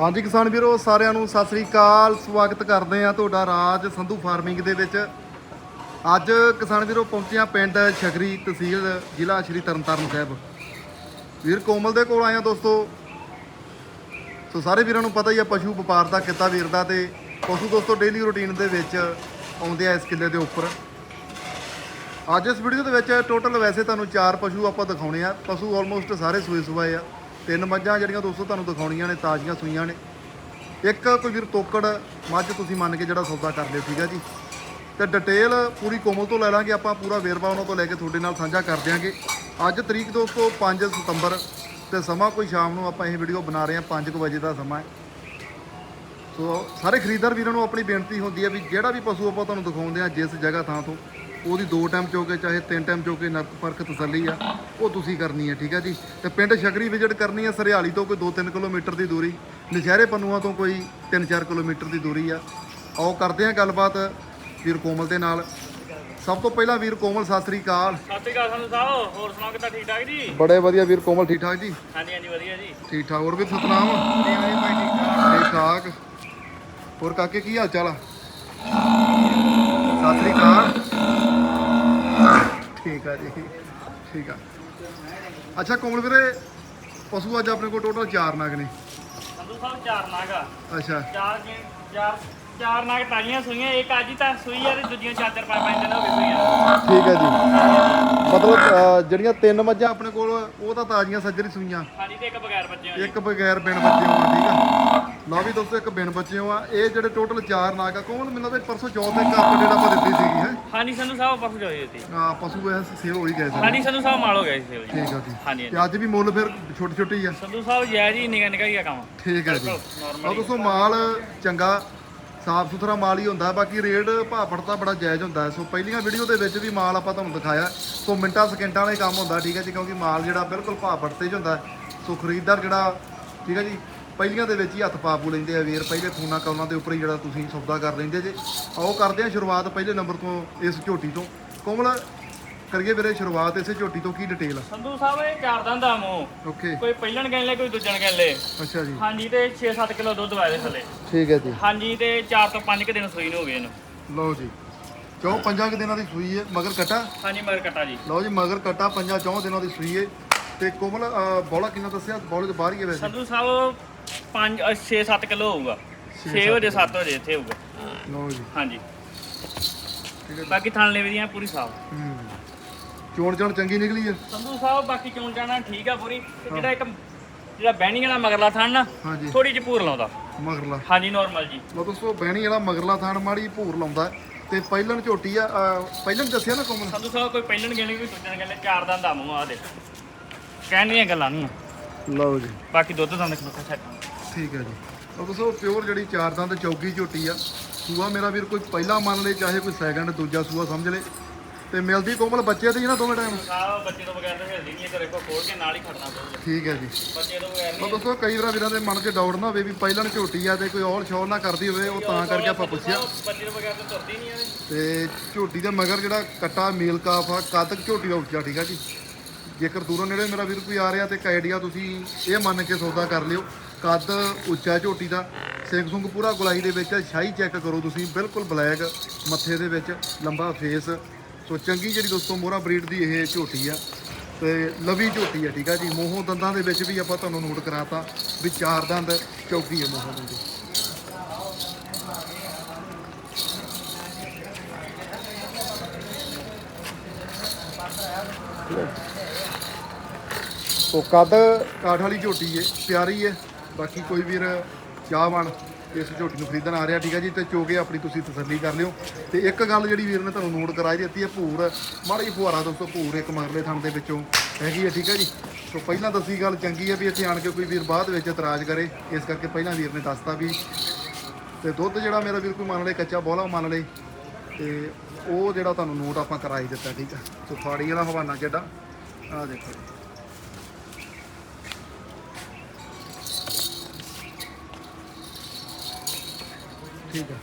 ਹਾਂਜੀ ਕਿਸਾਨ ਵੀਰੋ, ਸਾਰਿਆਂ ਨੂੰ ਸਤਿ ਸ੍ਰੀ ਅਕਾਲ। ਸਵਾਗਤ ਕਰਦੇ ਆ ਤੁਹਾਡਾ ਰਾਜ ਸੰਧੂ ਫਾਰਮਿੰਗ ਦੇ ਵਿੱਚ। ਅੱਜ ਕਿਸਾਨ ਵੀਰੋ, ਪਹੁੰਚੇ ਆ ਪਿੰਡ ਛਗਰੀ ਤਹਿਸੀਲ, ਜ਼ਿਲ੍ਹਾ ਸ਼੍ਰੀ ਤਰਨਤਾਰਨ ਸਾਹਿਬ। ਵੀਰ ਕੋਮਲ ਦੇ ਕੋਲ ਆਏ ਆ ਦੋਸਤੋ। ਸੋ ਸਾਰੇ ਵੀਰਾਂ ਨੂੰ ਪਤਾ ਹੀ ਆ, ਪਸ਼ੂ ਵਪਾਰ ਦਾ ਕਿੱਤਾ ਵੀਰ ਦਾ ਤੇ ਪਸ਼ੂ ਦੋਸਤੋ ਡੇਲੀ ਰੁਟੀਨ ਦੇ ਵਿੱਚ ਆਉਂਦੇ ਆ ਇਸ ਕਿੱਲੇ ਦੇ ਉੱਪਰ। ਅੱਜ ਇਸ ਵੀਡੀਓ ਦੇ ਵਿੱਚ ਟੋਟਲ ਵੈਸੇ ਤੁਹਾਨੂੰ ਚਾਰ ਪਸ਼ੂ ਆਪਾਂ ਦਿਖਾਉਣੇ ਆ। ਪਸ਼ੂ ਆਲਮੋਸਟ ਸਾਰੇ ਸੂਏ ਸੁਆਏ ਆ। ਤਿੰਨ ਮੱਝਾਂ ਜਿਹੜੀਆਂ ਦੋਸਤੋ ਤੁਹਾਨੂੰ ਦਿਖਾਉਣੀਆਂ ਨੇ, ਤਾਜ਼ੀਆਂ ਸੂਈਆਂ ਨੇ। ਇੱਕ ਕੋਈ ਵੀਰ ਤੋਕੜ ਮੱਝ ਤੁਸੀਂ ਮੰਨ ਕੇ ਜਿਹੜਾ ਸੌਦਾ ਕਰ ਲਿਓ, ਠੀਕ ਹੈ ਜੀ? ਤੇ ਡਿਟੇਲ ਪੂਰੀ ਕੋਮਲ ਤੋਂ ਲੈ ਲਾਂਗੇ, ਆਪਾਂ ਪੂਰਾ ਵੇਰਵਾ ਉਹਨਾਂ ਤੋਂ ਲੈ ਕੇ ਤੁਹਾਡੇ ਨਾਲ ਸਾਂਝਾ ਕਰ ਦਿਆਂਗੇ। ਅੱਜ ਤਰੀਕ ਦੋਸਤੋ 5 ਸਤੰਬਰ ਤੇ ਸਮਾਂ ਕੋਈ ਸ਼ਾਮ ਨੂੰ ਆਪਾਂ ਇਹ ਵੀਡੀਓ ਬਣਾ ਰਹੇ ਹਾਂ 5 ਵਜੇ ਦਾ ਸਮਾਂ ਹੈ। ਸੋ ਸਾਰੇ ਖਰੀਦਦਾਰ ਵੀਰਾਂ ਨੂੰ ਆਪਣੀ ਬੇਨਤੀ ਹੁੰਦੀ ਹੈ ਵੀ ਜਿਹੜਾ ਵੀ ਪਸ਼ੂ ਆਪਾਂ ਤੁਹਾਨੂੰ ਦਿਖਾਉਂਦੇ ਆ ਜਿਸ ਜਗ੍ਹਾ ਥਾਂ ਤੋਂ ਉਹਦੀ ਦੋ ਟਾਈਮ ਚੋਕੇ ਚਾਹੇ ਤਿੰਨ ਟਾਈਮ ਚੋਕੇ ਨਰਕ ਪਰਖ ਤਸੱਲੀ ਆ ਉਹ ਤੁਸੀਂ ਕਰਨੀ ਹੈ ਠੀਕ ਹੈ ਜੀ? ਤੇ ਪਿੰਡ ਸ਼ਗਰੀ ਵਿਜ਼ਿਟ ਕਰਨੀ ਹੈ ਸਰਿਆਲੀ ਤੋਂ ਕੋਈ 2-3 ਕਿਲੋਮੀਟਰ ਦੀ ਦੂਰੀ ਨਸ਼ਹਿਰੇ ਪੰਨੂਆਂ ਤੋਂ ਕੋਈ 3-4 ਕਿਲੋਮੀਟਰ ਦੀ ਦੂਰੀ ਆ। ਆਓ ਕਰਦੇ ਹਾਂ ਗੱਲਬਾਤ ਵੀਰ ਕੋਮਲ ਦੇ ਨਾਲ। ਸਭ ਤੋਂ ਪਹਿਲਾਂ ਵੀਰ ਕੋਮਲ ਸਤਿ ਸ੍ਰੀ ਅਕਾਲ। ਸਤਿ ਸ਼੍ਰੀ ਅਕਾਲ ਸਾਹਿਬ ਹੋਰ ਸੁਣਾਓ ਕਿੱਦਾਂ ਠੀਕ ਠਾਕ ਜੀ? ਬੜੇ ਵਧੀਆ ਵੀਰ ਕੋਮਲ ਠੀਕ ਠਾਕ ਜੀ? ਹਾਂਜੀ ਹਾਂਜੀ ਵਧੀਆ ਜੀ। ਠੀਕ ਠਾਕ ਹੋਰ ਵੀ ਸਤਨਾਮ? ਜੀ ਵਧੀਆ ਭਾਈ ਠੀਕ ਠੀਕ ਠਾਕ। ਹੋਰ ਕਾਕੇ ਕੀ ਹਾਲ ਚਾਲ ਆ? ਸਤਿ ਸ੍ਰੀ ਅਕਾਲ। ਠੀਕ ਆ ਜੀ ਠੀਕ ਆ। ਅੱਛਾ ਕੋਮਲ ਵੀਰੇ? ਪਸ਼ੂ ਅੱਜ ਆਪਣੇ ਕੋਲ ਟੋਟਲ 4 ਨਾਗ ਨੇ। ਸੰਧੂ ਸਾਹਿਬ ਚਾਰ ਨਾਗ ਆ। ਅੱਛਾ। ਚਾਰ ਜੀ ਚਾਰ ਚਾਰ ਨਾਗ ਤਾਜ਼ੀਆਂ ਸੂਈਆਂ ਇੱਕ ਅੱਜ ਹੀ ਤਾਂ ਸੂਈ ਆ ਤੇ ਦੂਜੀਆਂ ਚਾਰ ਚਾਰ ਪੰਜ ਪੰਜ ਦਿਨ ਹੋ ਗਏ ਸੂਈਆਂ ਠੀਕ ਹੈ ਜੀ। ਮਤਲਬ ਜਿਹੜੀਆਂ ਤਿੰਨ ਮੱਝਾਂ ਆਪਣੇ ਕੋਲ ਉਹ ਤਾਂ ਤਾਜ਼ੀਆਂ ਸੱਜਰੀ ਸੂਈਆਂ। ਹਾਂਜੀ ਤੇ ਇੱਕ ਬਗੈਰ ਬੱਚਿਆਂ ਦੀ ਇੱਕ ਬਗੈਰ ਬਿਨ ਬੱਚਿਓ ਆ ਠੀਕ ਆ। ਲਓ ਵੀ ਦੋਸਤੋ ਇੱਕ ਬਿਨ ਬੱਚਿਓ ਆ। ਇਹ ਜਿਹੜੇ ਟੋਟਲ 4 ਨਾਗ ਆ ਕੋਮਲ ਮੈਨੂੰ ਲੱਗਦਾ ਪਰਸੋਂ ਚੌਥ ਇੱਕ ਆਪਾਂ ਜਿਹੜਾ ਆਪਾਂ ਦਿੱਤੀ ਸੀਗੀ ਹੈ? ਹਾਂਜੀ ਸੰਧੂ ਸਾਹਿਬ ਪਰਸ ਜੋਈ ਦਿੱਤੀ ਆ ਪਸ਼ੂ ਐ ਸੇਲ ਹੋ ਹੀ ਗਏ ਸੀ ਹਾਂਜੀ ਸੰਧੂ ਸਾਹਿਬ ਮਾਲ ਹੋ ਗਿਆ ਸੀ ਸੇਲ ਜੀ। ਠੀਕ ਆ ਜੀ। ਹਾਂਜੀ ਤੇ ਅੱਜ ਵੀ ਮੁੱਲ ਫਿਰ ਛੋਟੀ ਛੋਟੀ ਆ। ਸੰਧੂ ਸਾਹਿਬ ਜੈ ਜੀ ਨਿਗਾ ਨਿਗਾ ਹੀ ਆ ਕੰਮ। ਠੀਕ ਹੈ ਜੀ। ਆ ਦੋਸਤੋ ਮਾਲ ਚੰਗਾ ਸਾਫ਼ ਸੁਥਰਾ ਮਾਲ ਹੀ ਹੁੰਦਾ ਬਾਕੀ ਰੇਟ ਭਾਅ ਫੜਤਾ ਬੜਾ ਜਾਇਜ਼ ਹੁੰਦਾ ਹੈ। ਸੋ ਪਹਿਲੀਆਂ ਵੀਡੀਓ ਦੇ ਵਿੱਚ ਵੀ ਮਾਲ ਆਪਾਂ ਤੁਹਾਨੂੰ ਦਿਖਾਇਆ। ਸੋ ਮਿੰਟਾਂ ਸਕਿੰਟਾਂ ਵਾਲਾ ਹੀ ਕੰਮ ਹੁੰਦਾ ਠੀਕ ਹੈ ਜੀ ਕਿਉਂਕਿ ਮਾਲ ਜਿਹੜਾ ਬਿਲਕੁਲ ਭਾਅ ਫੜਤੇ 'ਚ ਹੁੰਦਾ ਹੈ। ਸੋ ਖਰੀਦਦਾਰ ਜਿਹੜਾ ਠੀਕ ਹੈ ਜੀ ਪਹਿਲੀਆਂ ਦੇ ਵਿੱਚ ਹੀ ਹੱਥ ਪਾਪੂ ਲੈਂਦੇ ਆ ਵੀਰ ਪਹਿਲੇ ਫੋਨਾਂ ਕਾਲਾਂ ਦੇ ਉੱਪਰ ਹੀ ਜਿਹੜਾ ਤੁਸੀਂ ਸੌਦਾ ਕਰ ਲੈਂਦੇ ਜੇ। ਆਓ ਕਰਦੇ ਆ ਸ਼ੁਰੂਆਤ ਪਹਿਲੇ ਨੰਬਰ ਤੋਂ ਇਸ ਝੋਟੀ ਤੋਂ। ਕੋਮਲ ਕਰੀਏ ਵੀਰੇ ਸ਼ੁਰੂਆਤ ਇਸੇ ਝੋਟੀ ਤੋਂ ਕੀ ਡਿਟੇਲ ਸੰਧੂ ਸਾਹਿਬ ਇਹ ਚਾਰ ਦੰਦ ਆ ਮੂੰਹ। ਓਕੇ ਕੋਈ ਪਹਿਲਣ ਕਹਿ ਲੈ ਕੋਈ ਦੂਜਣ ਕਹਿ ਲੈ ਅੱਛਾ ਜੀ। ਹਾਂਜੀ ਤੇ 6-7 ਕਿਲੋ ਦੁੱਧ ਵਾਏ ਦੇ ਥੱਲੇ। ਠੀਕ ਹੈ ਜੀ। ਹਾਂਜੀ ਤੇ 4 ਤੋਂ 5 ਕਿ ਦਿਨ ਸੂਈ ਨੂੰ ਹੋ ਗਏ ਇਹਨੂੰ। ਲਓ ਜੀ। ਚੌ ਪੰਜਾਂ ਕੁ ਦਿਨਾਂ ਦੀ ਸੂਈ ਹੈ ਮਗਰ ਕਟਾ? ਹਾਂਜੀ ਮਗਰ ਕਟਾ ਜੀ। ਲਓ ਜੀ ਮਗਰ ਕਟਾ ਪੰਜਾਂ ਚੌਂ ਦਿਨਾਂ ਦੀ ਸੂਈ ਹੈ ਤੇ ਕੋਮਲ ਬੌਲਾ ਕਿੰਨਾ ਦੱਸਿਆ? ਬੌਲੇ ਤੋਂ ਬਾਹਰ ਹੀ ਹੈ ਵੈਸੇ। ਸੰਧੂ ਸਾਹਿਬ 5 6-7 ਕਿਲੋ ਹੋਊਗਾ। 6 ਵਜੇ 7 ਵਜੇ ਇੱਥੇ ਹੋਊਗਾ। ਲਓ ਜੀ। ਹਾਂਜੀ। ਠੀਕ ਹੈ ਜੀ। ਬਾਕੀ ਥਣ ਲੈਵੀ ਦੀਆਂ ਪੂਰੀ ਸਾਫ਼। ਹੂੰ। ਚੋਣ ਚਣ ਚੰਗੀ ਨਿਕਲੀ ਹੈ ਸੰਧੂ ਸਾਹਿਬ ਬਾਕੀ ਚੋਣ ਜਾਣਾ ਠੀਕ ਆ ਪੂਰੀ। ਤੇ ਜਿਹੜਾ ਇੱਕ ਜਿਹੜਾ ਬਹਿਣੀ ਵਾਲਾ ਮਗਰਲਾ ਥਣ ਨਾ ਹਾਂਜੀ। ਥੋੜੀ ਜਿਹੀ ਭੂਰ ਲਾਉਂਦਾ। ਮਗਰਲਾ। ਹਾਂਜੀ ਨਾਰਮਲ ਜੀ। ਲਓ ਦੋਸਤੋ ਬਹਿਣੀ ਵਾਲਾ ਮਗਰਲਾ ਥਾਣ ਮਾੜੀ ਭੂਰ ਲਾਉਂਦਾ। ਹੈ। ਤੇ ਪਹਿਲਣ ਝੋਟੀ ਆ ਅਹ, ਪਹਿਲਣ ਦੱਸਿਆ ਨਾ ਕੋਮਲ? ਸੰਧੂ ਸਾਹਿਬ ਕੋਈ ਪਹਿਲਣ ਗਿਣੇ ਵੀ ਦੂਜਣ ਗਿਣੇ ਚਾਰ ਦੰਦ ਆ ਮੂੰਹ ਆ ਦੇ। ਕਹਿਣ ਦੀਆਂ ਗੱਲਾਂ ਨਹੀਂ ਆ। ਲਓ ਜੀ। ਬਾਕੀ ਦੁੱਧ ਦੰਦ ਖਲੋਤਾ ਛੱਡ ਠੀਕ ਹੈ ਜੀ। ਉਹ ਦੋਸਤੋ ਪਿਓਰ ਜਿਹੜੀ ਚਾਰ ਦੰਦ ਚੌਕੀ ਝੋਟੀ ਆ ਸੂਆ ਮੇਰਾ ਵੀਰ ਕੋਈ ਪਹਿਲਾ ਮੰਨ ਲੇ ਚਾਹੇ ਕੋਈ ਸੈਕੰਡ ਦੂਜਾ ਸੂਆ ਸਮਝ ਲੇ। ਤੇ ਮਿਲਦੀ ਕੋਮਲ ਬੱਚੇ ਤੇ ਹੀ ਨਾ ਦੋਵੇਂ ਟਾਈਮ ਸਾਹਿਬ ਬੱਚੇ ਤੋਂ ਬਗੈਰ ਤਾਂ ਹਿਲਦੀ ਨਹੀਂ ਤੇ ਦੇਖੋ ਖੋਲ ਕੇ ਨਾਲ ਹੀ ਖੜਨਾ ਪਊਗਾ। ਠੀਕ ਹੈ ਜੀ। ਬੱਚੇ ਤੋਂ ਬਗੈਰ ਉਹ ਨਹੀਂ। ਦੋਸਤੋ ਕਈ ਵਾਰ ਵੀਰਾਂ ਦੇ ਮਨ 'ਚ ਡਾਊਟ ਨਾ ਹੋਵੇ ਵੀ ਪਹਿਲਾਂ ਝੋਟੀ ਆ ਤੇ ਕੋਈ ਔਲ ਸ਼ੌਲ ਨਾ ਕਰਦੀ ਹੋਵੇ ਉਹ ਤਾਂ ਕਰਕੇ ਆਪਾਂ ਪੁੱਛਿਆ ਬੱਚੇ ਤੋਂ ਬਗੈਰ ਤਾਂ ਤੁਰਦੀ ਨਹੀਂ ਆ ਤੇ ਝੋਟੀ ਦੇ ਮਗਰ ਜਿਹੜਾ ਕੱਟਾ ਮੇਲ ਕਾਫ ਆ ਕੱਦ ਝੋਟੀ ਦਾ ਉੱਚਾ ਠੀਕ ਆ ਜੀ। ਜੇਕਰ ਦੂਰੋਂ ਨੇੜੇ ਮੇਰਾ ਵੀਰ ਕੋਈ ਆ ਰਿਹਾ ਤੇ ਕਾਈਡੀਆ ਤੁਸੀਂ ਇਹ ਮੰਨ ਕੇ ਸੌਦਾ ਕਰ ਲਿਓ। ਕੱਦ ਉੱਚਾ ਝੋਟੀ ਦਾ, ਸਿੰਘ ਸੁੰਗ ਪੂਰਾ ਗੁਲਾਈ ਦੇ ਵਿੱਚ ਸ਼ਾਹੀ ਚੈੱਕ ਕਰੋ ਤੁਸੀਂ, ਬਿਲਕੁਲ ਬਲੈਕ ਮੱਥੇ ਦੇ ਵਿੱਚ ਲੰਬਾ ਫੇਸ ਸੋ ਚੰਗੀ ਜਿਹੜੀ ਦੋਸਤੋ ਮੋਹਰਾ ਬਰੀਡ ਦੀ ਇਹ ਝੋਟੀ ਆ, ਤੇ ਲਵੀ ਝੋਟੀ ਆ, ਠੀਕ ਆ ਜੀ। ਮੋਹੋਂ ਦੰਦਾਂ ਦੇ ਵਿੱਚ ਵੀ ਆਪਾਂ ਤੁਹਾਨੂੰ ਨੋਟ ਕਰਾਤਾ ਵੀ ਚਾਰ ਦੰਦ ਚੌਕੀ ਹੈ ਮੋਹੋਂ ਦੰਦ। ਸੋ ਉਹ ਕੱਦ ਕਾਠ ਵਾਲੀ ਝੋਟੀ ਏ, ਪਿਆਰੀ ਏ। ਬਾਕੀ ਕੋਈ ਵੀਰ ਚਾਹਵਾਨ ਇਸ ਝੋਟੀ ਨੂੰ ਖਰੀਦਣ ਆ ਰਿਹਾ, ਠੀਕ ਹੈ ਜੀ, ਤੇ ਚੋਗੇ ਆਪਣੀ ਤੁਸੀਂ ਤਸੱਲੀ ਕਰ ਲਿਓ। ਤੇ ਇੱਕ ਗੱਲ ਜਿਹੜੀ ਵੀਰ ਨੇ ਤੁਹਾਨੂੰ ਨੋਟ ਕਰਾਈ ਦਿੱਤੀ ਹੈ, ਭੂਰ, ਮਾੜੀ ਫੁਹਾਰਾ ਦੋਸਤੋ, ਭੂਰ ਇੱਕ ਮਗਰਲੇ ਥਣ ਦੇ ਵਿੱਚੋਂ ਹੈਗੀ ਹੈ, ਠੀਕ ਹੈ ਜੀ। ਸੋ ਪਹਿਲਾਂ ਦੱਸੀ ਗੱਲ ਚੰਗੀ ਹੈ ਵੀ ਇੱਥੇ ਆਣ ਕੇ ਕੋਈ ਵੀਰ ਬਾਅਦ ਵਿੱਚ ਇਤਰਾਜ਼ ਕਰੇ, ਇਸ ਕਰਕੇ ਪਹਿਲਾਂ ਵੀਰ ਨੇ ਦੱਸਤਾ ਵੀ ਤੇ ਦੁੱਧ ਜਿਹੜਾ ਮੇਰਾ ਵੀਰ ਕੋਈ ਮੰਨ ਲੇ ਕੱਚਾ ਬੋਲਾ ਮੰਨ ਲੇ ਤੇ ਉਹ ਜਿਹੜਾ ਤੁਹਾਨੂੰ ਨੋਟ ਆਪਾਂ ਕਰਾਈ ਦਿੱਤਾ, ਠੀਕ ਹੈ ਸੋ ਫਾੜੀ ਵਾਲਾ ਹਵਾਨਾ ਜਿਹੜਾ ਆ ਦੇਖੋ। ਠੀਕ ਹੈ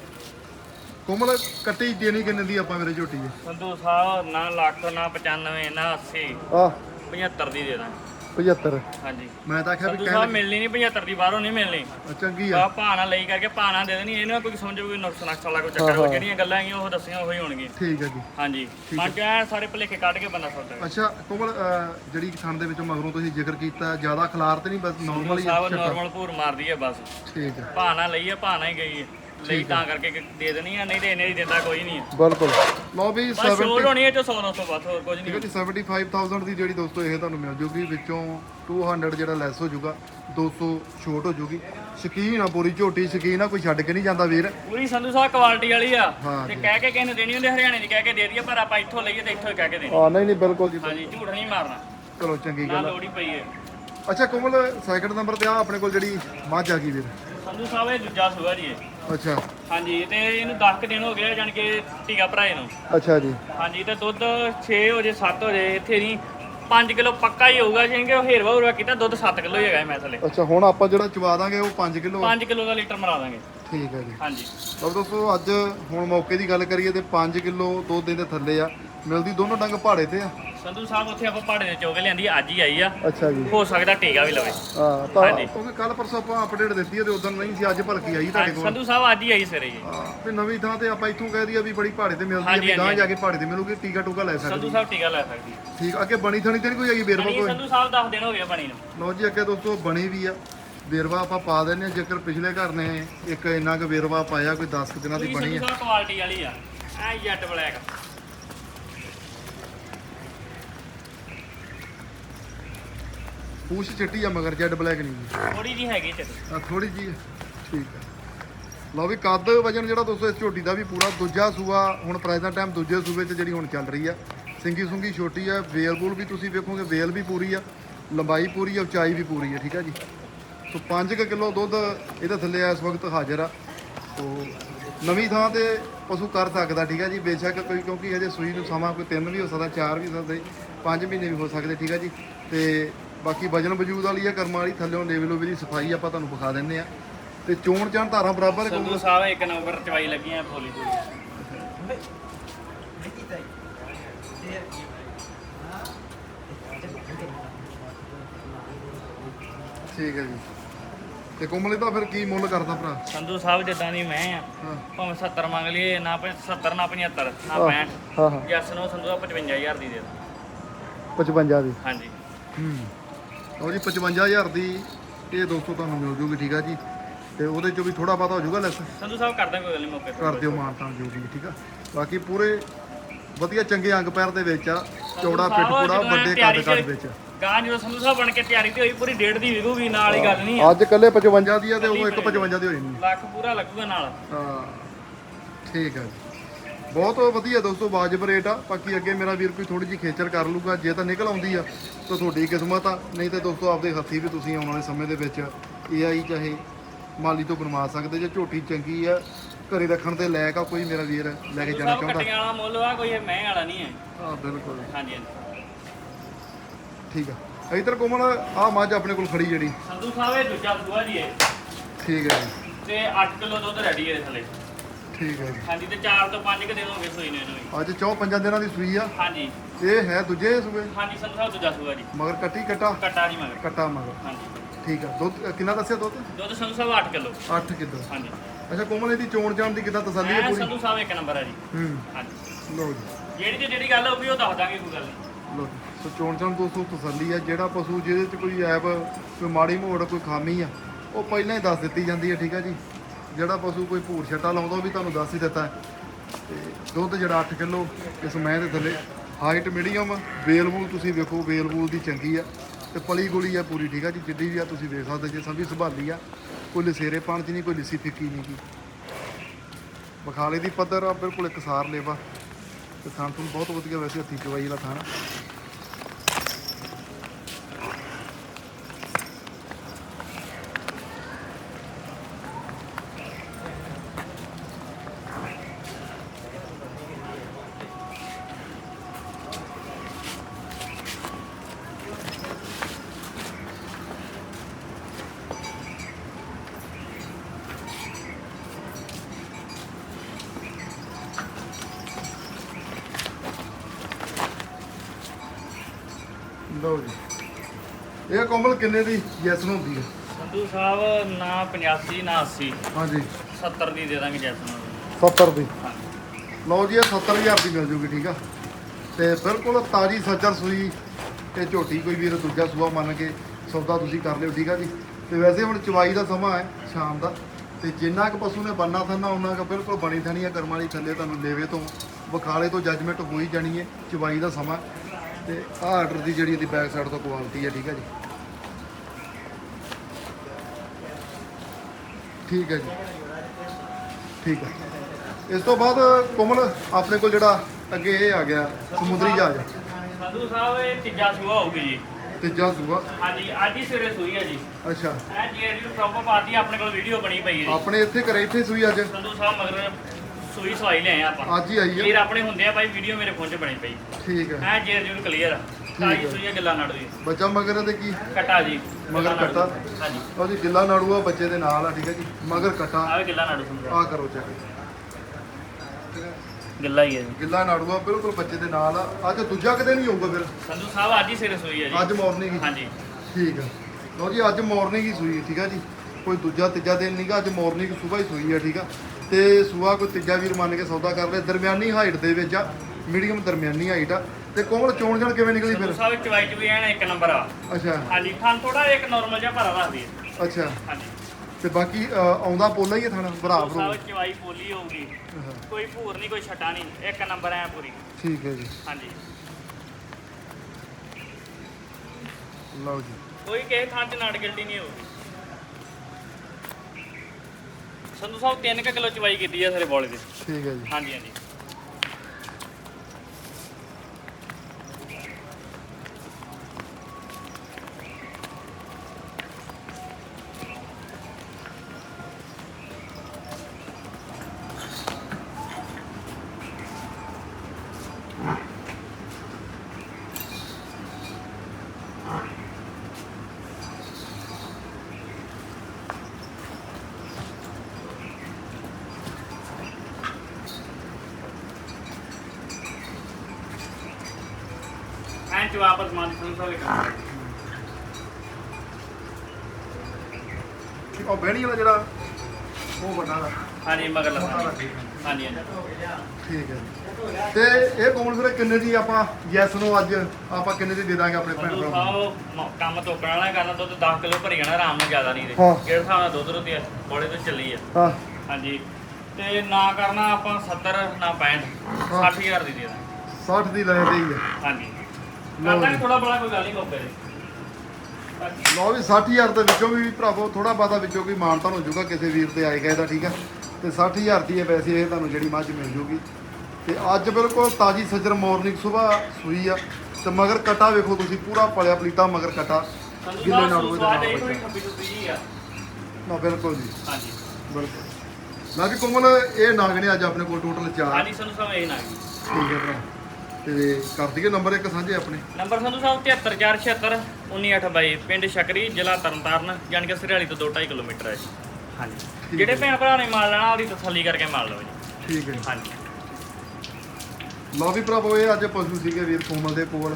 ਕੋਮਲ ਕੱਟੀ ਦੇਣੀ ਕਿੰਨੇ ਦੀ ਆਪਾਂ ਮੇਰੇ ਝੋਟੀ ਹੈ ਸੰਧੂ ਸਾਹਿਬ ਨਾ ਲੱਖ ਨਾ 95 ਨਾ 80 ਆਹ। 75 ਦੀ ਦੇ ਦਾਂ 75 ਹਾਂਜੀ। ਮੈਂ ਤਾਂ ਆਖਿਆ ਵੀ ਸੰਧੂ ਸਾਹਿਬ ਮਿਲਣੀ ਨਹੀਂ 75 ਦੀ ਬਾਹਰੋਂ ਨਹੀਂ ਮਿਲਣੀ। ਚੰਗੀ ਆ। ਆ ਭਾਣਾ ਲਈ ਕਰਕੇ ਭਾਣਾ ਦੇ ਦੇਣੀ ਇਹਨੂੰ ਕੋਈ ਸਮਝ ਕੋਈ ਨੁਕਸ ਨਕਸ ਵਾਲਾ ਕੋਈ ਚੱਕਰ ਹੋਵੇ ਜਿਹੜੀਆਂ ਗੱਲਾਂ ਹੈਗੀਆਂ ਉਹ ਦੱਸੀਆਂ ਉਹੀ ਹੋਣਗੀਆਂ। ਠੀਕ ਹੈ ਜੀ। ਹਾਂਜੀ। ਮਨ ਚ ਐਂ ਸਾਰੇ ਭਲੇਖੇ ਕੱਢ ਕੇ ਬੰਦਾ ਸੋਚਦਾ ਅੱਛਾ ਕੋਮਲ ਅਹ, ਜਿਹੜੀ ਥਣ ਦੇ ਵਿੱਚੋਂ ਮਗਰੋਂ ਤੁਸੀਂ ਜ਼ਿਕਰ ਕੀਤਾ ਜ਼ਿਆਦਾ ਖਲਾਰ ਤੇ ਨਹੀਂ ਬਸ ਨਾਰਮਲ ਹੀ ਸਾਹਿਬ। ਨਾਰਮਲ ਭੂਰ ਮਾਰਦੀ ਹੈ ਬਸ। ਠੀਕ ਹੈ ਭਾਣਾ ਲਈ ਹੈ ਭਾਣਾ ਹੀ ਗਈ ਹੈ। ਲਈ ਤਾਂ ਕਰਕੇ ਕਿ ਦੇ ਦੇਣੀ ਆ ਨਹੀਂ ਤੇ ਇਹਨੇ ਦੀ ਦਿੰਦਾ ਕੋਈ ਨਹੀਂ ਹੈ ਬਿਲਕੁਲ। ਲਓ ਵੀ ਬਸ 70 ਸ਼ੋਰ ਹੋਣੀ ਹੈ ਤੇ 100 200 ਬਸ ਹੋਰ ਕੁਝ ਠੀਕ ਨਹੀਂ ਹੈ ਜੀ 75000 ਦੀ ਜਿਹੜੀ ਦੋਸਤੋ ਇਹ ਤੁਹਾਨੂੰ ਮਿਲ ਜੂਗੀ ਵਿੱਚੋਂ 200 ਜਿਹੜਾ ਲੈਸ ਹੋ ਜਾਊਗਾ 200 ਛੋਟ ਹੋ ਜੂਗੀ। ਸ਼ਕੀਨ ਆ ਪੂਰੀ ਝੋਟੀ ਸ਼ਕੀਨ ਆ ਕੋਈ ਛੱਡ ਕੇ ਨਹੀਂ ਜਾਂਦਾ ਵੀਰ। ਪੂਰੀ ਸੰਧੂ ਸਾਹਿਬ ਕੁਆਲਿਟੀ ਵਾਲੀ ਆ। ਹਾਂ ਤੇ ਕਹਿ ਕੇ ਕਿਸੇ ਨੂੰ ਦੇਣੀ ਹੁੰਦੀ ਹਰਿਆਣੇ ਦੀ ਕਹਿ ਕੇ ਦੇ ਦਈਏ ਪਰ ਆਪਾਂ ਇੱਥੋਂ ਲਈਏ ਤੇ ਇੱਥੋਂ ਹੀ ਕਹਿ ਕੇ ਦੇਣੀ। ਆ ਨਹੀਂ ਨਹੀਂ ਬਿਲਕੁਲ ਜੀ ਹਾਂਜੀ ਝੂਠ ਨਹੀਂ ਮਾਰਨਾ। ਚਲੋ ਚੰਗੀ ਨਾ ਗੱਲ ਆ। ਲੋੜ ਹੀ ਪਈ ਹੈ ਅੱਛਾ ਕੋਮਲ ਸੈਕਿੰਡ ਨੰਬਰ ਤੇ ਆ ਆਪਣੇ ਕੋਲ ਜਿਹੜੀ ਮੱਝ ਆ ਗਈ ਵੀਰ। ਸੰਧੂ ਸਾਹਿਬ ਇਹ ਦੂਜਾ ਸੂਆ ਜੀ ਇਹ। ਅੱਛਾ। ਹਾਂਜੀ ਤੇ ਇਹਨੂੰ 10 ਕੁ ਦਿਨ ਹੋ ਗਏ ਜਾਨ ਕਿ ਟੀਕਾ ਭਰਾਏ ਨੂੰ ਅੱਛਾ ਜੀ। ਹਾਂਜੀ ਤੇ ਦੁੱਧ 6 ਹੋ ਜੇ 7 ਹੋ ਜੇ ਇੱਥੇ ਨਹੀਂ 5 ਕਿਲੋ ਪੱਕਾ ਹੀ ਹੋਊਗਾ ਜਿਵੇਂ ਕਿ ਉਹ ਹੇਰਵਾ ਹੁਰਵਾ ਕੀਤਾ ਦੁੱਧ 7 ਕਿਲੋ ਹੀ ਹੈਗਾ ਮੈਂ ਥੱਲੇ। ਅੱਛਾ ਹੁਣ ਆਪਾਂ ਜਿਹੜਾ ਚਵਾ ਦਾਂਗੇ ਉਹ 5 ਕਿਲੋ 5 ਕਿਲੋ ਦਾ ਲੀਟਰ ਮਰਾ ਦਾਂਗੇ। ਠੀਕ ਹੈ ਜੀ। ਹਾਂਜੀ। ਲਓ ਦੋਸਤੋ ਅੱਜ ਹੁਣ ਮੌਕੇ ਦੀ ਗੱਲ ਕਰੀਏ ਤੇ 5 ਕਿਲੋ ਦੁੱਧ ਦੇ ਥੱਲੇ ਆ। ਮਿਲਦੀ ਦੋਨੋਂ ਡੰਗ ਪਹਾੜੇ ਤੇ ਆ? ਸੰਧੂ ਸਾਹਿਬ ਉੱਥੇ ਆਪਾਂ ਪਹਾੜੇ ਦੇ ਚੋਗੇ ਲਿਆਂਦੀ ਅੱਜ ਹੀ ਆਈ ਆ। ਅੱਛਾ ਜੀ। ਹੋ ਸਕਦਾ ਟੀਕਾ ਵੀ ਲਵੇ। ਹਾਂ ਤਾਂ ਹਾਂਜੀ। ਕਿਉਂਕਿ ਕੱਲ ਪਰਸੋਂ ਆਪਾਂ ਅਪਡੇਟ ਦਿੱਤੀ ਹੈ ਤੇ ਉਦੋਂ ਨਹੀਂ ਸੀ ਅੱਜ ਭਲਕੀ ਆਈ ਤੁਹਾਡੇ ਕੋਲ। ਸੰਧੂ ਸਾਹਿਬ ਅੱਜ ਹੀ ਆਈ ਸਵੇਰੇ ਜੀ। ਹਾਂ, ਤੇ ਨਵੀਂ ਥਾਂ ਤੇ ਆਪਾਂ ਇੱਥੋਂ ਕਹਿ ਦਈਏ ਵੀ ਬੜੀ ਪਹਾੜੇ ਤੇ ਮਿਲਦੀ ਹੈ ਹਾਂਜੀ, ਵੀ ਗਾਂ ਹਾਂਜੀ। ਜਾ ਕੇ ਪਹਾੜੇ ਤੇ ਮਿਲੂਗੀ ਟੀਕਾ ਟੂਕਾ ਲੈ ਸੰਧੂ ਸਕਦੇ ਸਾਹਿਬ ਟੀਕਾ ਲੈ ਸਕਦੀ। ਠੀਕ ਅੱਗੇ ਬਣੀ ਥਣੀ ਤੇ ਨਹੀਂ ਕੋਈ ਹੈਗੀ ਬੇਰਵਾ ਕੋਈ? ਸੰਧੂ ਸਾਹਿਬ 10 ਦਿਨ ਹੋ ਗਏ ਬਣੀ ਨੂੰ। ਲਓ ਜੀ ਅੱਗੇ ਦੋਸਤੋ ਬਣੀ ਵੀ ਆ। ਵੇਰਵਾ ਆਪਾਂ ਪਾ ਦਿੰਨੇ ਆ ਜੇਕਰ ਪਿਛਲੇ ਘਰ ਨੇ ਇੱਕ ਇੰਨਾ ਕੁ ਵੇਰਵਾ ਪਾਇਆ ਕੋਈ 10 ਕੁ ਦਿਨਾਂ ਦੀ ਪੂਰੀ ਬਣੀ ਸੰਧੂ ਆ। ਸਾਹਿਬ ਕੁਆਲਿਟੀ ਵਾਲੀ ਆ। ਐ ਜੈਟ ਬਲੈਕ। ਪੂਛ ਚਿੱਟੀ ਆ ਮਗਰ ਜੈਡ ਬਲੈਕ ਨਹੀਂ ਥੋੜੀ ਜੀ ਹੈਗੀ ਤੇ ਆ ਥੋੜੀ ਜੀ ਠੀਕ ਹੈ ਲਓ ਵੀ ਕੱਦ ਵਜਨ ਜਿਹੜਾ ਦੋਸਤੋ ਇਸ ਝੋਟੀ ਦਾ ਵੀ ਪੂਰਾ ਦੂਜਾ ਸੂਆ ਹੁਣ ਪ੍ਰੈਜ਼ੈਂਟ ਟਾਈਮ ਦੂਜੇ ਸੂਬੇ 'ਚ ਜਿਹੜੀ ਹੁਣ ਚੱਲ ਰਹੀ ਆ। ਸਿੰਗੀ ਸੁੰਗੀ ਛੋਟੀ ਆ ਵੇਲ ਬੂਲ ਵੀ ਤੁਸੀਂ ਵੇਖੋਗੇ ਵੇਲ ਵੀ ਪੂਰੀ ਆ ਲੰਬਾਈ ਪੂਰੀ ਆ ਉਚਾਈ ਵੀ ਪੂਰੀ ਆ ਠੀਕ ਆ ਜੀ। ਸੋ 5 ਕਿਲੋ ਦੁੱਧ ਇਹਦੇ ਥੱਲੇ ਆ ਇਸ ਵਕਤ ਹਾਜ਼ਰ ਆ। ਸੋ ਨਵੀਂ ਥਾਂ ਤੇ ਪਸ਼ੂ ਕਰ ਸਕਦਾ ਠੀਕ ਆ ਜੀ। ਬੇਸ਼ੱਕ ਕੋਈ ਕਿਉਂਕਿ ਹਜੇ ਸੂਈ ਨੂੰ ਸਮਾਂ ਕੋਈ 3 ਵੀ ਹੋ ਸਕਦਾ 4 ਵੀ ਹੋ ਸਕਦੇ 5 ਮਹੀਨੇ ਵੀ ਹੋ ਸਕਦੇ ਠੀਕ ਆ ਜੀ। ਤੇ ਬਾਕੀ ਵਜਨ ਵਜੂਦ ਵਾਲੀ ਆ ਕਰਮਾਂ ਵਾਲੀ ਥੱਲੇੋਂ ਲੈਵਲ ਉਹ ਦੀ ਸਫ਼ਾਈ ਆਪਾਂ ਤੁਹਾਨੂੰ ਵਿਖਾ ਦਿੰਦੇ ਆ। ਤੇ ਚੋਣ ਚਾਣ ਧਾਰਾਂ ਬਰਾਬਰ ਸੰਧੂ ਸਾਹਿਬ ਇੱਕ ਨੰਬਰ ਚਵਾਈ ਲੱਗੀਆਂ ਪੋਲੀ ਪੂਰੀ ਠੀਕ ਹੈ ਜੀ। ਤੇ ਕੋਮਲ ਦਾ ਫਿਰ ਕੀ ਮੁੱਲ ਕਰਦਾ ਭਰਾ? ਸੰਧੂ ਸਾਹਿਬ ਜਿੱਦਾਂ ਦੀ ਮੈਂ ਆ ਭਾਵੇਂ 70 ਮੰਗ ਲਈਏ ਨਾ ਪ- 70 ਨਾ 75 ਨਾ ਹਾਂ। 65 ਹਾਂ ਹਾਂ। ਜੱਸ ਨੂੰ ਸੰਧੂ ਸਾਹਿਬ 55000 ਦੀ ਦੇ ਦਿਓ 55 ਦੀ। ਹਾਂਜੀ। ਹੂੰ। ਲਓ ਜੀ 55000 ਦੀ ਇਹ ਦੋਸਤੋ ਤੁਹਾਨੂੰ ਮਿਲ ਜੂਗੀ ਠੀਕ ਆ ਜੀ। ਤੇ ਉਹਦੇ ਚੋਂ ਵੀ ਥੋੜਾ ਬਹੁਤਾ ਹੋ ਜਾਊਗਾ ਲੈਸ ਸੰਧੂ ਸਾਹਿਬ ਕਰਦਾ ਕੋਈ ਗੱਲ ਨਹੀਂ ਮੌਕੇ ਤੇ। ਕਰ ਦਿਓ ਮਾਨਤਾਨ ਜੋ ਵੀ ਠੀਕ ਆ। ਬਾਕੀ ਪੂਰੇ ਵਧੀਆ ਚੰਗੇ ਅੰਗ ਪੈਰ ਦੇ ਵਿੱਚ ਆ ਚੌੜਾ ਪਿੱਠ ਪੂੜਾ ਵੱਡੇ ਕੱਦ ਕੱਦ ਵਿੱਚ। ਗਾਂ ਜਦੋਂ ਸੰਧੂ ਸਾਹਿਬ ਬਣ ਕੇ ਤਿਆਰੀ ਤੇ ਹੋਈ ਪੂਰੀ ਡੇਢ ਦੀ ਵਿਕੂਗੀ ਨਾਲ ਹੀ ਗੱਲ ਨਹੀਂ ਆ। ਅੱਜ ਕੱਲੇ 55 ਦੀ ਆ ਤੇ ਉਹ ਇੱਕ 55 ਦੀ ਹੋਈ ਨਹੀਂ। ਲੱਖ ਪੂਰਾ ਲੱਗੂਗਾ ਨਾਲ। ਹਾਂ ਠੀਕ ਹੈ ਜੀ। ਬਹੁਤ ਵਧੀਆ ਦੋਸਤੋ ਵਾਜਬ ਰੇਟ ਆ। ਬਾਕੀ ਅੱਗੇ ਮੇਰਾ ਵੀਰ ਕੋਈ ਥੋੜੀ ਜਿਹੀ ਖੇਚਲ ਕਰ ਲੂਗਾ ਜੇ ਤਾਂ ਨਿਕਲ ਆਉਂਦੀ ਆ ਤਾਂ ਤੁਹਾਡੀ ਕਿਸਮਤ ਆ। ਨਹੀਂ ਤੇ ਦੋਸਤੋ ਆਪਦੇ ਹੱਥੀ ਵੀ ਤੁਸੀਂ ਆਉਣ ਵਾਲੇ ਸਮੇਂ ਦੇ ਵਿੱਚ AI ਚਾਹੇ ਮਾਲੀ ਤੋਂ ਬਣਵਾ ਸਕਦੇ ਜੇ ਝੋਟੀ ਚੰਗੀ ਆ ਘਰੇ ਰੱਖਣ ਦੇ ਲਾਇਕ ਆ ਕੋਈ ਮੇਰਾ ਵੀਰ ਲੈ ਕੇ ਜਾਣਾ ਚਾਹੁੰਦਾ। ਕੱਟੀਆਂ ਵਾਲਾ ਮੁੱਲ ਆ ਕੋਈ ਇਹ ਮੈਂ ਵਾਲਾ ਨਹੀਂ ਹੈ। ਹਾਂ ਬਿਲਕੁਲ। ਹਾਂਜੀ ਹਾਂਜੀ। ਠੀਕ ਆ। ਇਧਰ ਕੋਮਲ ਆ ਮੱਝ ਆਪਣੇ ਕੋਲ ਖੜੀ ਜਿਹੜੀ। ਸੰਧੂ ਸਾਹਿਬ ਇਹ ਦੂਜਾ ਸੂਆ ਜੀ ਇਹ। ਠੀਕ ਹੈ ਜੀ। ਤੇ 8 ਕਿਲੋ ਦੁੱਧ ਰੈਡੀ ਹੈ ਥਲੇ। ਠੀਕ ਹੈ ਜੀ। ਹਾਂਜੀ ਤੇ 4 ਤੋਂ 5 ਕਿ ਦਿਨ ਹੋ ਗਏ ਸੂਈ ਨੂੰ ਇਹਨੂੰ ਵੀ। ਅੱਜ ਚੌ ਪੰਜਾਂ ਦਿਨਾਂ ਦੀ ਸੂਈ ਆ। ਹਾਂਜੀ। ਇਹ ਹੈ ਦੂਜੇ ਸੂਏ? ਹਾਂਜੀ ਸੰਧੂ ਸਾਹਿਬ ਦੂਜਾ ਸੂਆ ਜੀ। ਮਗਰ ਕੱਟੀ ਕੱਟਾ? ਕੱਟਾ ਜੀ ਮਗਰ। ਕੱਟਾ ਮਗਰ। ਹਾਂਜੀ। ਠੀਕ ਆ। ਦੁੱਧ ਕਿੰਨਾ ਦੱਸਿਆ ਦੁੱਧ? ਦੁੱਧ ਸੰਧੂ ਸਾਹਿਬ 8 ਕਿਲੋ। 8 ਕਿਲੋ। ਹਾਂਜੀ। ਅੱਛਾ ਕੋਮਲ ਇਹਦੀ ਚੋਣ ਜਾਣ ਦੀ ਕਿੱਦਾਂ ਤਸੱਲੀ ਹੈ ਪੂਰੀ? ਸੰਧੂ ਸਾਹਿਬ ਇੱਕ ਨੰਬਰ ਹੈ ਜੀ। ਹੂੰ। ਹਾਂਜੀ। ਲਓ ਜੀ। ਜਿਹੜੀ ਤੇ ਜਿਹੜੀ ਗੱਲ ਹੋਊਗੀ ਉਹ ਦੱਸ ਦਾਂਗੇ ਕੋਈ ਗੱਲ ਨਹੀਂ। ਜੀ। ਸੋ ਚੋਣ ਜਾਣ ਦੋਸਤੋ ਤਸੱਲੀ ਹੈ ਜਿਹੜਾ ਪਸ਼ੂ ਜਿਹਦੇ 'ਚ ਕੋਈ ਐਬ ਕੋਈ ਮਾੜੀ ਮੋੜ ਕੋਈ ਖਾਮੀ ਆ ਉਹ ਪਹਿਲਾਂ ਹੀ ਦੱਸ ਦਿੱਤੀ ਜਾਂਦੀ ਹੈ ਠੀਕ ਹੈ ਜੀ? ਜਿਹੜਾ ਪਸ਼ੂ ਕੋਈ ਭੂਰ ਛੱਟਾ ਲਾਉਂਦਾ ਉਹ ਵੀ ਤੁਹਾਨੂੰ ਦੱਸ ਹੀ ਦਿੱਤਾ ਹੈ। ਤੇ ਦੁੱਧ ਜਿਹੜਾ 8 ਕਿਲੋ ਇਸ ਮੈਂ ਦੇ ਥੱਲੇ ਹਾਈਟ ਮੀਡੀਅਮ ਵੇਲ ਵੂਲ ਤੁਸੀਂ ਵੇਖੋ ਵੇਲ ਵੂਲ ਦੀ ਚੰਗੀ ਆ। ਤੇ ਪਲੀ ਗੋਲੀ ਆ, ਪੂਰੀ ਠੀਕ ਆ ਜੀ, ਜਿੱਡੀ ਵੀ ਆ ਤੁਸੀਂ ਵੇਖ ਸਕਦੇ ਜੇ, ਸੰਭੀ ਸੰਭਾਲੀ ਆ। ਕੋਈ ਲਸੇਰੇ ਪਾਣ ਚ ਨਹੀਂ, ਕੋਈ ਲਿੱਸੀ ਫਿੱਕੀ ਨਹੀਂ ਗੀ ਬਖਾਲੇ ਦੀ ਪੱਧਰ ਆ, ਬਿਲਕੁਲ ਇਕਸਾਰ ਲੇਵਾ। ਤੇ ਥਾਂ ਤੋਂ ਬਹੁਤ ਵਧੀਆ ਵੈਸੇ ਹੱਥੀ ਚਵਾਈ ਵਾਲਾ ਥਾਂ ਲਓ ਜੀ। ਇਹ ਕੋਮਲ ਕਿੰਨੇ ਦੀ ਯੈਸ ਨੂੰ ਹੁੰਦੀ ਹੈ? ਸੰਧੂ ਸਾਹਿਬ ਨਾ 85 ਨਾ 80 ਹਾਂਜੀ। 70 ਦੀ ਦੇ ਦਾਂਗੇ ਜੈਸਨ 70 ਦੀ। ਹਾਂਜੀ। ਲਓ ਜੀ ਇਹ 70000 ਦੀ ਮਿਲ ਜੂਗੀ ਠੀਕ ਆ? ਤੇ ਬਿਲਕੁਲ ਤਾਜੀ ਸੱਜਰ ਸੂਈ ਤੇ ਝੋਟੀ ਕੋਈ ਵੀਰ ਦੂਜਾ ਸੂਆ ਮੰਨ ਕੇ ਸੌਦਾ ਤੁਸੀਂ ਕਰ ਲਿਓ ਠੀਕ ਆ ਜੀ? ਤੇ ਵੈਸੇ ਹੁਣ ਚਵਾਈ ਦਾ ਸਮਾਂ ਹੈ ਸ਼ਾਮ ਦਾ ਤੇ ਜਿੰਨਾ ਕੁ ਪਸ਼ੂ ਨੇ ਬੰਨਾ ਥੰਨਾ ਉਹਨਾਂ ਕੁ ਬਿਲਕੁਲ ਬਣੀ ਥਣੀ ਆ ਕਰਮ ਵਾਲੀ ਥੱਲੇ ਤੁਹਾਨੂੰ ਲੇਵੇ ਤੋਂ ਬਖਾਲੇ ਤੋਂ ਜੱਜਮੈਂਟ ਹੋਈ ਜਾਣੀ ਹੈ ਚਵਾਈ ਦਾ ਸਮਾਂ। ਤੇ ਆਹ ਆਰਡਰ ਦੀ ਜਿਹੜੀ ਇਹਦੀ ਬੈਕ ਸਾਈਡ ਤੋਂ ਕੁਆਲਿਟੀ ਹੈ ਠੀਕ ਆ ਜੀ? ਠੀਕ ਹੈ ਜੀ। ਠੀਕ ਹੈ। ਇਸ ਤੋਂ ਬਾਅਦ ਕੋਮਲ ਆਪਣੇ ਕੋਲ ਜਿਹੜਾ ਅੱਗੇ ਇਹ ਆ ਗਿਆ ਸਮੁੰਦਰੀ ਜਹਾਜ਼। ਸੰਧੂ ਸਾਹਿਬ ਇਹ ਤੀਜਾ ਸੂਆ ਹੋਊਗੀ ਜੀ। ਤੀਜਾ ਸੂਆ। ਹਾਂਜੀ ਅੱਜ ਹੀ ਸਵੇਰੇ ਸੂਈ ਹੈ ਜੀ। ਅੱਛਾ। ਇਹ ਜੀਆਰਯੂ ਪ੍ਰੋਪਰ ਪਾਰਟੀ ਆਪਣੇ ਕੋਲ ਵੀਡੀਓ ਬਣੀ ਪਈ ਹੈ ਜੀ। ਆਪਣੇ ਇੱਥੇ ਘਰੇ ਇੱਥੇ ਸੂਈ ਅੱਜ? ਸੰਧੂ ਸਾਹਿਬ ਮਗਰ ਸੂਈ ਸਵਾਈ ਲਿਆਏ ਆ ਆਪਾਂ। ਅੱਜ ਹੀ ਆਈ ਆ। ਆਪਣੇ ਹੁੰਦੇ ਆ ਭਾਈ ਵੀਡੀਓ ਮੇਰੇ ਫੋਨ 'ਚ ਬਣੀ ਪਈ। ਠੀਕ ਹੈ ਐ ਜੀਆਰਯੂ ਕਲੀਅਰ ਹੈ। ਸਾਰੀ ਸੂਈ ਹੈ ਗੱਲਾਂ ਨੜ ਦੀ। ਬੱਚਾ ਮਗਰ ਤੇ ਕੀ? ਕਟਾ ਜੀ। ਮਗਰ ਕੱਟਾ? ਨਾੜੂ। ਹਾਂਜੀ। ਉਹਦੀ ਗਿੱਲਾ ਨਾੜੂਆ ਬੱਚੇ ਦੇ ਨਾਲ ਆ ਠੀਕ ਹੈ ਜੀ। ਮਗਰ ਕਟਾ। ਆਵੇ ਗੱਲਾਂ ਨਾੜੂ ਸੰਧੂ ਆ। ਕਰੋ ਚੈੱਕ ਗੱਲਾਂ ਹੀ ਹੈ ਜੀ। ਗਿੱਲਾ ਨਾੜੂਆ ਬਿਲਕੁਲ ਬੱਚੇ ਦੇ ਨਾਲ ਆ। ਅੱਜ ਦੂਜਾ ਕਿਤੇ ਨਹੀਂ ਹੋਊਗਾ ਫਿਰ? ਸੰਧੂ ਸਾਹਿਬ ਅੱਜ ਹੀ ਸਵੇਰੇ ਸੂਈ ਹੈ ਜੀ। ਅੱਜ ਮਾਰਨਿੰਗ ਹੀ। ਹਾਂਜੀ। ਠੀਕ ਹੈ ਲਓ ਜੀ ਅੱਜ ਮਾਰਨਿੰਗ ਹੀ ਸੂਈ ਠੀਕ ਆ ਜੀ। ਕੋਈ ਦੂਜਾ ਤੀਜਾ ਦਿਨ ਨਹੀਂਗਾ ਅੱਜ ਮਾਰਨਿੰਗ ਸਵੇਰ ਹੀ ਸੂਈ ਆ ਠੀਕ ਆ। ਤੇ ਸੂਆ ਕੋਈ ਤੀਜਾ ਵੀਰ ਮੰਨ ਕੇ ਸੌਦਾ ਕਰ ਲੈ ਦਰਮਿਆਨੀ ਹਾਈਟ ਦੇ ਵਿੱਚ ਆ ਮੀਡੀਅਮ ਦਰਮਿਆਨੀ ਹਾਈਟ ਆ। ਤੇ ਕੋਮਲ ਚੋਣ ਜਣ ਕਿਵੇਂ ਨਿਕਲੀ ਫਿਰ? ਸਾਹਿਬ ਚਵਾਈ ਚ ਵੀ ਐਨ ਇੱਕ ਨੰਬਰ ਆ। ਅੱਛਾ। ਹਾਂਜੀ ਖਾਨ ਥੋੜਾ ਇੱਕ ਨਾਰਮਲ ਜਿਹਾ ਭਰਾ ਰੱਖਦੀ ਹੈ ਅੱਛਾ। ਹਾਂਜੀ। ਤੇ ਬਾਕੀ ਅ, ਆਉਂਦਾ ਪੋਲਾ ਹੀ ਹੈ ਥਾਣਾ ਭਰਾ ਭਰੂ? ਸਾਹਿਬ ਚਵਾਈ ਪੋਲੀ ਹੋਊਗੀ। ਕੋਈ ਭੂਰ ਨਹੀਂ ਕੋਈ ਛਟਾ ਨਹੀਂ ਇੱਕ ਨੰਬਰ ਐ ਪੂਰੀ। ਠੀਕ ਹੈ ਜੀ। ਹਾਂਜੀ। ਲਓ ਜੀ। ਕੋਈ ਕਿਸੇ ਥਾਂ 'ਚ ਨਾੜ ਗਿਲਟੀ ਨਹੀਂ ਹੋਊਗੀ। ਸੰਧੂ ਸਾਹਿਬ 3 ਕਿਲੋ ਚਵਾਈ ਕੀਤੀ ਆ ਸਾਰੇ ਬੋਲੇ ਦੀ ਠੀਕ ਹੈ ਜੀ। ਹਾਂਜੀ ਹਾਂਜੀ। ਐਂ ਚ ਵਾਪਸ ਮਾਨ ਸਾਹਿਬ ਇੱਕ ਉਹ ਬਹਿਣੀ ਵਾਲਾ ਜਿਹੜਾ ਉਹ ਵੱਡਾ ਦਾ। ਹਾਂਜੀ ਮਗਰ ਲੱਗਾ। ਹਾਂਜੀ ਹਾਂਜੀ ਠੀਕ ਹੈ। ਤੇ ਇਹ ਕੋਮਲ ਫਿਰ ਕਿੰਨੇ ਦੀ ਆਪਾਂ ਯੈਸ ਨੂੰ ਅੱਜ ਆਪਾਂ ਕਿੰਨੇ ਦੀ ਦੇ ਦਾਂਗੇ ਆਪਣੇ ਭੈਣ ਸੰਧੂ ਭਰਾ ਨੂੰ? ਸਾਹਿਬ ਮ- ਕੰਮ ਤੋਕਣ ਵਾਲਾ ਕਰਨਾ ਦੁੱਧ 10 ਕਿਲੋ ਭਰੀ ਜਾਣਾ ਆਰਾਮ ਨਾਲ ਜ਼ਿਆਦਾ ਨਹੀਂ ਦੇ। ਹਾਂ। ਜਿਹੜੇ ਹਿਸਾਬ ਨਾਲ ਦੁੱਧ ਰੋਟੀ ਬੋਲੇ ਤੋਂ ਚੱਲੀ ਆ। ਹਾਂ। ਹਾਂਜੀ। ਤੇ ਨਾ ਕਰਨਾ ਆਪਾਂ 70 ਨਾ 65 ਹਾਂ। 60000 ਦੀ ਦੇ ਦਾਂਗੇ। 60 ਦੀ ਲੈ ਹੈ ਹਾਂਜੀ। ਲਓ ਕਰਦਾ ਜੀ। ਥੋੜਾ ਬੜਾ ਕੋਈ ਗੱਲ ਨਹੀਂ ਕੋਪੇ ਦੇ। ਬਾਕੀ ਲਓ ਵੀ 60000 ਦੇ ਵਿੱਚੋਂ ਵੀ ਭਰਾਵੋ ਥੋੜਾ ਬਾਤਾ ਵਿੱਚੋਂ ਕੋਈ ਮਾਨਤਾ ਹੋ ਜਾਊਗਾ ਕਿਸੇ ਵੀਰ ਤੇ ਆਏਗਾ ਇਹਦਾ ਠੀਕ ਹੈ ਤੇ 60000 ਦੀ ਹੈ ਵੈਸੇ ਇਹ ਤੁਹਾਨੂੰ ਜਿਹੜੀ ਮੱਝ ਮਿਲ ਜੂਗੀ। ਤੇ ਅੱਜ ਬਿਲਕੁਲ ਤਾਜੀ ਸੱਜਰ ਮਾਰਨਿੰਗ ਸਵੇਰ ਸੂਈ ਆ। ਤੇ ਮਗਰ ਕਟਾ ਵੇਖੋ ਤੁਸੀਂ ਪੂਰਾ ਪਲਿਆ ਪਲੀਤਾ ਮਗਰ ਕਟਾ। ਸੰਧੂ ਗਿੱਲੇ ਸਾਹਿਬ ਨਾਲ ਉਹਦੇ ਸਵਾਦ ਇਹ ਕੋਈ ਟੁੱਟੀ ਜੀ ਆ। ਨਾ ਬਿਲਕੁਲ ਜੀ। ਹਾਂਜੀ। ਬਿਲਕੁਲ। ਮੈਂ ਵੀ ਕੋਮਲ ਇਹ ਨਾਗਣੇ ਅੱਜ ਆਪਣੇ ਕੋਲ ਟੋਟਲ 4 ਹਾਂਜੀ ਸੰਧੂ ਸਾਹਿਬ ਇਹ ਨਾ ਠੀਕ ਹੈ ਭਰਾ। ਤੇ ਕਰ ਦਈਏ ਨੰਬਰ ਇੱਕ ਸਾਂਝੇ ਆਪਣੇ। ਨੰਬਰ ਸੰਧੂ ਸਾਹਿਬ 73476 1982 ਪਿੰਡ ਸ਼ਕਰੀ ਜ਼ਿਲ੍ਹਾ ਤਰਨਤਾਰਨ ਜਾਣੀ ਕਿ ਸਰਿਆਲੀ ਤੋਂ 2.5 ਕਿਲੋਮੀਟਰ ਹੈ ਜੀ। ਹਾਂਜੀ। ਜਿਹੜੇ ਭੈਣ ਭਰਾ ਨੇ ਮਾਲ ਲੈਣਾ ਉਹਦੀ ਤਸੱਲੀ ਕਰਕੇ ਮਾਲ ਲਓ ਜੀ। ਠੀਕ ਹੈ। ਹਾਂਜੀ। ਲਓ ਵੀ ਭਰਾਵੋ ਇਹ ਅੱਜ ਪਸ਼ੂ ਸੀਗੇ ਵੀਰ ਕੋਮਲ ਦੇ ਕੋਲ।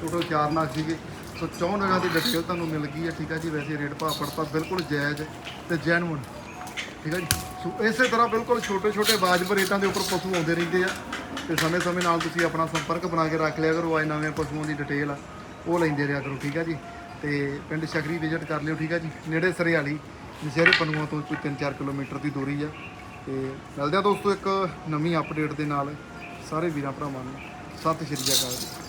ਟੋਟਲ 4 ਨਾਗ ਸੀਗੇ। ਸੋ ਚੌਂ ਨਗਾਂ ਦੀ ਡਿਟੇਲ ਤੁਹਾਨੂੰ ਮਿਲ ਗਈ ਹੈ ਠੀਕ ਹੈ ਜੀ। ਵੈਸੇ ਰੇਟ ਭਾਅ ਪੜਤਾ ਬਿਲਕੁਲ ਜਾਇਜ਼ ਤੇ ਜੈਨੂਨ ਠੀਕ ਹੈ ਜੀ? ਸੋ ਇਸੇ ਤਰ੍ਹਾਂ ਬਿਲਕੁਲ ਛੋਟੇ ਛੋਟੇ ਵਾਜਬ ਰੇਟਾਂ ਦੇ ਉੱਪਰ ਪਸ਼ੂ ਆਉਂਦੇ ਰਹਿੰਦੇ ਆ ਤੇ ਸਮੇਂ ਸਮੇਂ ਨਾਲ ਤੁਸੀਂ ਆਪਣਾ ਸੰਪਰਕ ਬਣਾ ਕੇ ਰੱਖ ਲਿਆ ਕਰੋ। ਅੱਜ ਨਵੇਂ ਪਸ਼ੂਆਂ ਦੀ ਡਿਟੇਲ ਆ, ਉਹ ਲੈਂਦੇ ਰਿਹਾ ਕਰੋ, ਠੀਕ ਹੈ ਜੀ? ਤੇ ਪਿੰਡ ਸ਼ਕਰੀ ਵਿਜ਼ਿਟ ਕਰ ਲਿਓ, ਠੀਕ ਹੈ ਜੀ? ਨੇੜੇ ਸਰਿਆਲੀ, ਨਸ਼ਹਿਰੇ ਪਨੂਆ ਤੋਂ ਕੋਈ 3-4 ਕਿਲੋਮੀਟਰ ਦੀ ਦੂਰੀ ਆ। ਤੇ ਮਿਲਦੇ ਆ ਦੋਸਤੋ ਇੱਕ ਨਵੀਂ ਅਪਡੇਟ ਦੇ ਨਾਲ। ਸਾਰੇ ਵੀਰਾਂ, ਭਰਾਵਾਂ ਨੂੰ ਸਤਿ ਸ਼੍ਰੀ ਅਕਾਲ ਜੀ।